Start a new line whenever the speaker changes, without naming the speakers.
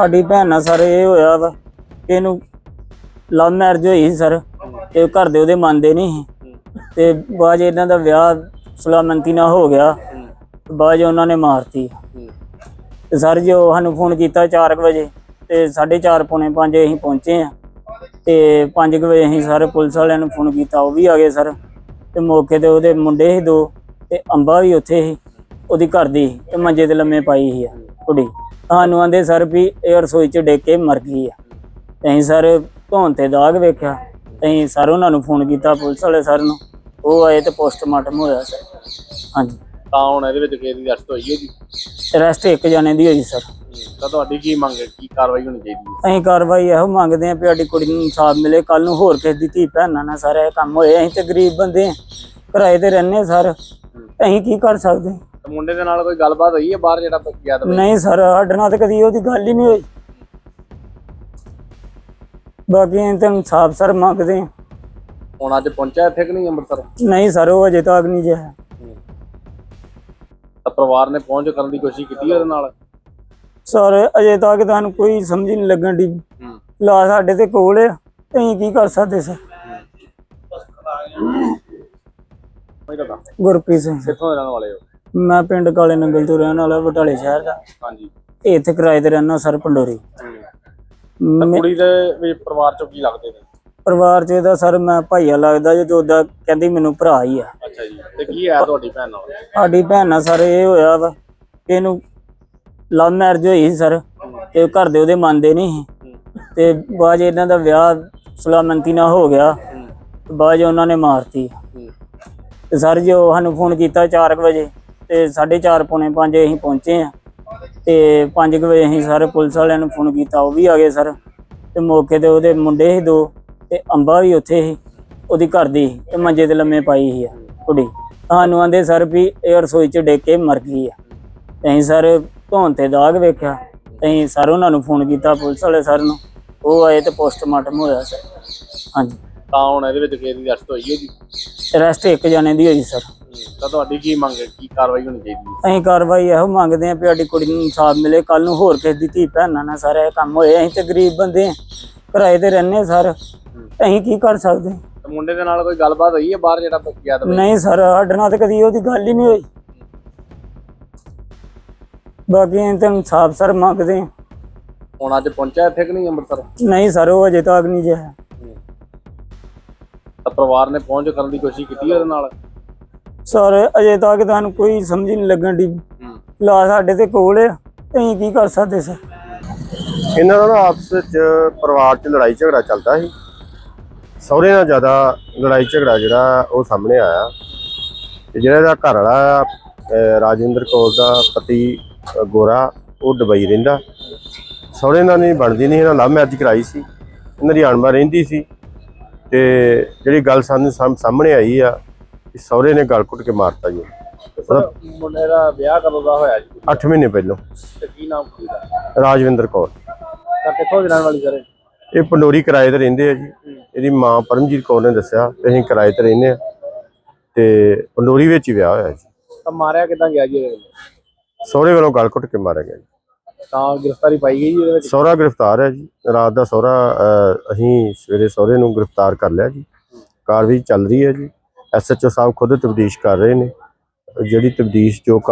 ਸਾਡੀ ਭੈਣ ਨਾਲ ਸਰ, ਇਹ ਹੋਇਆ ਵਾ ਕਿ ਇਹਨੂੰ ਲਵ ਮੈਰਿਜ ਹੋਈ ਸੀ ਸਰ, ਤੇ ਘਰ ਦੇ ਉਹਦੇ ਮੰਨਦੇ ਨਹੀਂ ਸੀ। ਤੇ ਬਾਅਦ 'ਚ ਇਹਨਾਂ ਦਾ ਵਿਆਹ ਸੁਲਾਮੰਤੀ ਨਾਲ ਹੋ ਗਿਆ, ਤੇ ਬਾਅਦ 'ਚ ਉਹਨਾਂ ਨੇ ਮਾਰਤੀ। ਤੇ ਸਰ, ਜੋ ਸਾਨੂੰ ਫੋਨ ਕੀਤਾ 4 ਵਜੇ, ਤੇ 4:30 ਪੌਣੇ 5 ਅਸੀਂ ਪਹੁੰਚੇ ਆ ਤੇ 5 ਵਜੇ ਅਸੀਂ ਸਾਰੇ ਪੁਲਿਸ ਵਾਲਿਆਂ ਨੂੰ ਫੋਨ ਕੀਤਾ, ਉਹ ਵੀ ਆ ਗਏ ਸਰ। ਤੇ ਮੌਕੇ ਤੇ ਉਹਦੇ ਮੁੰਡੇ ਸੀ ਦੋ, ਤੇ ਅੰਬਾ ਵੀ ਉੱਥੇ ਸੀ, ਉਹਦੀ ਘਰ ਦੀ ਸੀ, ਤੇ ਮੰਜੇ ਤੇ ਲੰਮੇ ਪਾਈ ਸੀ ਆ, ਕੁੜੀ। ਸਾਨੂੰ ਆਂਦੇ ਸਰ ਵੀ ਇਹ ਰਸੋਈ 'ਚ ਡਿੱਗ ਕੇ ਮਰ ਗਈ ਆ। ਅਸੀਂ ਸਰ ਧੌਣ ਤੇ ਦਾਗ ਵੇਖਿਆ। ਅਸੀਂ ਸਰ ਉਹਨਾਂ ਨੂੰ ਫੋਨ ਕੀਤਾ ਪੁਲਿਸ ਵਾਲੇ ਸਰ ਨੂੰ। ਉਹ ਆਏ ਤੇ ਪੋਸਟਮਾਰਟਮ ਹੋਇਆ ਸਰ। ਹਾਂਜੀ।
ਤਾਂ ਹੁਣ ਇਹਦੇ ਵਿੱਚ ਕਿਸੇ ਦੀ ਅਰਸਤ ਹੋਈ ਹੈ ਜੀ
ਰੈਸਟ ਇੱਕ ਜਣੇ ਦੀ ਹੋਈ ਸਰ।
ਤਾਂ ਤੁਹਾਡੀ ਕੀ ਮੰਗ ਹੈ? ਕੀ ਕਾਰਵਾਈ ਹੋਣੀ ਚਾਹੀਦੀ ਹੈ?
ਅਸੀਂ ਕਾਰਵਾਈ ਇਹੋ ਮੰਗਦੇ ਆਂ ਵੀ ਸਾਡੀ ਕੁੜੀ ਨੂੰ ਇਨਸਾਫ ਮਿਲੇ। ਕੱਲ ਨੂੰ ਹੋਰ ਕਿਸੇ ਦੀ ਧੀ ਭੈਣਾਂ ਨਾਲ ਸਾਰਾ ਇਹ ਕੰਮ ਹੋਏ। ਅਸੀਂ ਤੇ ਗਰੀਬ ਬੰਦੇ ਆਂ ਕਿਰਾਏ ਤੇ ਰਹਿੰਦੇ ਸਰ। ਅਸੀਂ ਕੀ ਕਰ ਸਕਦੇ?
ਮੁੰਡੇ ਦੇ ਨਾਲ ਕੋਈ ਗੱਲਬਾਤ ਹੋਈ ਹੈ ਬਾਹਰ ਜਿਹੜਾ ਗਿਆ ਤਾਂ
ਨਹੀਂ ਸਰ ਸਾਡੇ ਨਾਲ ਤਾਂ ਕਦੀ ਉਹਦੀ ਗੱਲ ਹੀ ਨਹੀਂ ਹੋਈ। ਬਾਕੀ ਅਸੀਂ ਤਾਂ ਇਨਸਾਫ ਸਰ ਮੰਗਦੇ ਆਂ
ਹੁਣ ਅੱਜ ਪਹੁੰਚਿਆ ਇੱਥੇ ਕਿ ਨਹੀਂ ਅੰਮ੍ਰਿਤਸਰ?
ਨਹੀਂ ਸਰ ਉਹ ਅਜੇ ਤੱਕ ਨਹੀਂ ਜਿਆ
ਤਾਂ ਪਰਿਵਾਰ ਨੇ ਪਹੁੰਚ ਕਰਨ ਦੀ ਕੋਸ਼ਿਸ਼ ਕੀਤੀ ਉਹਦੇ ਨਾਲ?
ਸਰ ਅਜੇ ਤੱਕ ਤੁਹਾਨੂੰ ਕੋਈ ਸਮਝ ਨਹੀਂ ਲੱਗਣ ਦੀ ਲਾ ਸਾਡੇ ਤੇ ਕੋਲ ਆ ਅਸੀਂ ਕੀ ਕਰ ਸਕਦੇ ਸਰ? ਗੁਰਪ੍ਰੀਤ ਸਿੰਘ।
ਕਿੱਥੋਂ ਰਹਿਣ ਵਾਲੇ ਹੋ?
ਮੈਂ ਪਿੰਡ ਕਾਲੇ ਨੰਗਲ ਤੋਂ ਰਹਿਣ ਵਾਲਾ ਬਟਾਲੇ ਸ਼ਹਿਰ ਦਾ।
ਹਾਂਜੀ।
ਇਹ ਇੱਥੇ ਕਿਰਾਏ ਤੇ ਰਹਿਣਾ ਸਰ ਪੰਡੋਰੀ। ਮੇ-
ਕੁੜੀ ਦੇ ਵੀ ਪਰਿਵਾਰ ਚੋਂ ਕੀ ਲੱਗਦੇ ਨੇ?
ਪਰਿਵਾਰ ਚ ਇਹਦਾ ਸਰ ਮੈਂ ਭਾਈਆ ਲੱਗਦਾ ਜੇ ਉਹਦਾ ਕਹਿੰਦੀ ਮੈਨੂੰ ਭਰਾ ਹੀ ਆ।
ਅੱਛਾ ਜੀ। ਤੇ ਕੀ ਹੈ ਤੁਹਾਡੀ ਭੈਣ ਨਾਲ?
ਸਾਡੀ ਭੈਣ ਨਾਲ ਸਰ ਇਹ ਹੋਇਆ ਵਾ ਕਿ ਇਹਨੂੰ ਲਵ ਮੈਰਿਜ ਹੋਈ ਸੀ ਸਰ। ਤੇ ਘਰ ਦੇ ਉਹਦੇ ਮੰਨਦੇ ਨਹੀਂ ਸੀ। ਤੇ ਬਾਅਦ 'ਚ ਇਹਨਾਂ ਦਾ ਵਿਆਹ ਸੁਲਾਮੰਤੀ ਨਾਲ ਹੋ ਗਿਆ। ਤੇ ਬਾਅਦ 'ਚ ਉਹਨਾਂ ਨੇ ਮਾਰਤੀ। ਤੇ ਸਰ ਜੋ ਸਾਨੂੰ ਫੋਨ ਕੀਤਾ 4 ਵਜੇ। ਤੇ 4:30 ਪੌਣੇ 5 ਅਸੀਂ ਪਹੁੰਚੇ ਆ ਤੇ 5 ਵਜੇ ਅਸੀਂ ਸਾਰੇ ਪੁਲਿਸ ਵਾਲਿਆਂ ਨੂੰ ਫੋਨ ਕੀਤਾ, ਉਹ ਵੀ ਆ ਗਏ ਸਰ। ਤੇ ਮੌਕੇ ਤੇ ਉਹਦੇ ਮੁੰਡੇ ਸੀ ਦੋ ਤੇ ਅੰਬਾ ਵੀ ਉੱਥੇ ਸੀ, ਉਹਦੀ ਘਰ ਦੀ ਸੀ ਤੇ ਮੰਜੇ ਤੇ ਲੰਮੇ ਪਾਈ ਸੀ ਕੁੜੀ। ਸਾਨੂੰ ਆਂਦੇ ਸਰ ਵੀ ਇਹ ਰਸੋਈ 'ਚ ਡਿੱਗ ਕੇ ਮਰ ਗਈ ਆ। ਤੇ ਅਸੀਂ ਸਰ ਧੌਣ ਤੇ ਦਾਗ ਵੇਖਿਆ ਅਸੀਂ ਸਰ ਉਹਨਾਂ ਨੂੰ ਫੋਨ ਕੀਤਾ, ਪੁਲਿਸ ਵਾਲੇ ਸਰ ਨੂੰ। ਉਹ ਆਏ ਤੇ ਪੋਸਟਮਾਰਟਮ ਹੋਇਆ ਸਰ। ਹਾਂਜੀ।
ਤਾਂ ਹੁਣ ਇਹਦੇ ਵਿੱਚ ਕਿਸੇ ਦੀ ਅਰਸਤ ਹੋਈ ਹੈ ਜੀ।
ਰੈਸਟ ਇੱਕ ਜਣੇ ਦੀ ਹੋਈ ਸਰ।
ਤਾਂ ਤੁਹਾਡੀ ਕੀ ਮੰਗ ਹੈ? ਕੀ ਕਾਰਵਾਈ ਹੋਣੀ ਚਾਹੀਦੀ ਹੈ?
ਅਸੀਂ ਕਾਰਵਾਈ ਇਹੋ ਮੰਗਦੇ ਆਂ ਵੀ ਸਾਡੀ ਕੁੜੀ ਨੂੰ ਇਨਸਾਫ ਮਿਲੇ। ਕੱਲ ਨੂੰ ਹੋਰ ਕਿਸੇ ਦੀ ਧੀ ਭੈਣਾਂ ਨਾਲ ਸਾਰਾ ਇਹ ਕੰਮ ਹੋਏ। ਅਸੀਂ ਤੇ ਗਰੀਬ ਬੰਦੇ ਆਂ ਕਿਰਾਏ ਤੇ ਰਹਿੰਦੇ ਸਰ। ਅਸੀਂ ਕੀ ਕਰ ਸਕਦੇ?
ਤਾਂ ਮੁੰਡੇ ਦੇ ਨਾਲ ਕੋਈ ਗੱਲਬਾਤ ਹੋਈ ਹੈ? ਬਾਹਰ ਜਿਹੜਾ ਗਿਆ ਤਾਂ
ਨਹੀਂ ਸਰ ਸਾਡੇ ਨਾਲ ਤਾਂ ਕਦੀ ਉਹਦੀ ਗੱਲ ਹੀ ਨਹੀਂ ਹੋਈ। ਬਾਕੀ ਅਸੀਂ ਤਾਂ ਇਨਸਾਫ ਸਰ ਮੰਗਦੇ ਆਂ
ਹੁਣ ਅੱਜ ਪਹੁੰਚਿਆ ਇੱਥੇ ਕਿ ਨਹੀਂ ਅੰਮ੍ਰਿਤਸਰ?
ਨਹੀਂ ਸਰ ਉਹ ਅਜੇ ਤੱਕ ਨਹੀਂ ਜਿਆ
ਤਾਂ ਪਰਿਵਾਰ ਨੇ ਪਹੁੰਚ ਕਰਨ ਦੀ ਕੋਸ਼ਿਸ਼ ਕੀਤੀ ਉਹਦੇ ਨਾਲ?
ਸਰ ਅਜੇ ਤੱਕ ਤੁਹਾਨੂੰ ਕੋਈ ਸਮਝ ਨਹੀਂ ਲੱਗਣ ਦੀ ਲਾ ਸਾਡੇ ਤੇ ਕੋਲ ਆ ਅਸੀਂ ਕੀ ਕਰ ਸਕਦੇ ਸਰ?
ਇਹਨਾਂ ਦਾ ਨਾ ਆਪਸ ਵਿੱਚ ਪਰਿਵਾਰ 'ਚ ਲੜਾਈ ਝਗੜਾ ਚੱਲਦਾ ਸੀ। ਸਹੁਰੇ ਨਾਲ ਜ਼ਿਆਦਾ ਲੜਾਈ ਝਗੜਾ ਜਿਹੜਾ ਉਹ ਸਾਹਮਣੇ ਆਇਆ। ਤੇ ਜਿਹੜਾ ਇਹਦਾ ਘਰ ਵਾਲਾ ਰਾਜਿੰਦਰ ਕੌਰ ਦਾ ਪਤੀ ਗੋਰਾ ਉਹ ਦੁਬਈ ਰਹਿੰਦਾ। ਸਹੁਰੇ ਨਾਲ ਨਹੀਂ ਬਣਦੀ ਨਹੀਂ ਇਹਨਾਂ ਲਵ ਮੈਰਿਜ ਕਰਾਈ ਸੀ। ਇਹਨਾਂ ਦੀ ਅਣਬਣ ਰਹਿੰਦੀ ਸੀ। ਤੇ ਜਿਹੜੀ ਗੱਲ ਸਾਨੂੰ ਸਾਹਮ- ਸਾਹਮਣੇ ਆਈ ਆ ਕਿ ਸਹੁਰੇ ਨੇ ਗਲ ਘੁੱਟ ਕੇ ਮਾਰਤਾ ਜੀ।
ਮੁੰਡੇ ਦਾ ਵਿਆਹ ਕਦੋਂ ਦਾ ਹੋਇਆ ਜੀ?
8 ਮਹੀਨੇ ਪਹਿਲਾਂ।
ਤੇ ਕੀ ਨਾਮ ਕੁੜੀ ਦਾ?
ਰਾਜਵਿੰਦਰ ਕੌਰ।
ਤਾਂ ਕਿੱਥੋਂ ਦੀ ਰਹਿਣ ਵਾਲੀ ਸਰ
ਇਹ? ਪੰਡੋਰੀ ਕਿਰਾਏ ਤੇ ਰਹਿੰਦੇ ਆ ਜੀ। ਇਹਦੀ ਮਾਂ ਪਰਮਜੀਤ ਕੌਰ ਨੇ ਦੱਸਿਆ ਕਿ ਅਸੀਂ ਕਿਰਾਏ ਤੇ ਰਹਿੰਦੇ ਆ। ਤੇ ਪੰਡੋਰੀ ਵਿੱਚ ਹੀ ਵਿਆਹ ਹੋਇਆ ਜੀ।
ਤਾਂ ਮਾਰਿਆ ਕਿਦਾਂ ਗਿਆ ਜੀ ਇਹਦੇ ਵੱਲੋਂ?
ਸਹੁਰੇ ਵੱਲੋਂ ਗਲ ਘੁੱਟ ਕੇ ਮਾਰਿਆ ਗਿਆ ਜੀ।
ਤਾਂ ਗ੍ਰਿਫਤਾਰੀ ਪਾਈ ਗਈ ਜੀ ਇਹਦੇ ਵਿੱਚ?
ਸਹੁਰਾ ਗ੍ਰਿਫਤਾਰ ਹੈ ਜੀ। ਰਾਤ ਦਾ ਸਹੁਰਾ ਅਹ, ਅਸੀਂ ਸਵੇਰੇ ਸਹੁਰੇ ਨੂੰ ਗ੍ਰਿਫਤਾਰ ਕਰ ਲਿਆ ਜੀ। ਕਾਰਵਾਈ ਚੱਲ ਰਹੀ ਹੈ ਜੀ। ਐਸਐਚਓ ਸਾਹਿਬ ਖੁਦ ਤਬਦੀਸ਼ ਕਰ ਰਹੇ ਨੇ। ਜਿਹੜੀ ਤਬਦੀਸ਼ ਜੋ ਕਾਰ